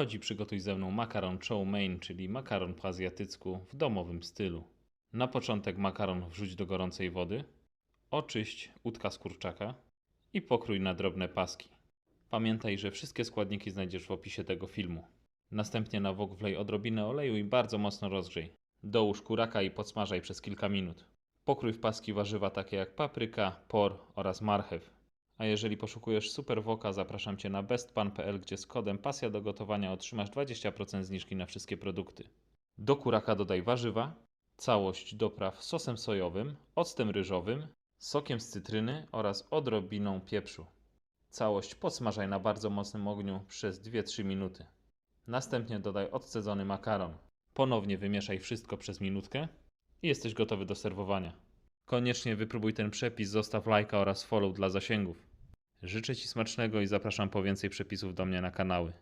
Chodzi przygotuj ze mną makaron chow mein, czyli makaron po azjatycku w domowym stylu. Na początek makaron wrzuć do gorącej wody, oczyść udka z kurczaka i pokrój na drobne paski. Pamiętaj, że wszystkie składniki znajdziesz w opisie tego filmu. Następnie na wok wlej odrobinę oleju i bardzo mocno rozgrzej. Dołóż kuraka i podsmażaj przez kilka minut. Pokrój w paski warzywa takie jak papryka, por oraz marchew. A jeżeli poszukujesz super woka, zapraszam Cię na bestpan.pl, gdzie z kodem pasja do gotowania otrzymasz 20% zniżki na wszystkie produkty. Do kuraka dodaj warzywa, całość dopraw sosem sojowym, octem ryżowym, sokiem z cytryny oraz odrobiną pieprzu. Całość podsmażaj na bardzo mocnym ogniu przez 2-3 minuty. Następnie dodaj odcedzony makaron. Ponownie wymieszaj wszystko przez minutkę i jesteś gotowy do serwowania. Koniecznie wypróbuj ten przepis, zostaw lajka oraz follow dla zasięgów. Życzę Ci smacznego i zapraszam po więcej przepisów do mnie na kanały.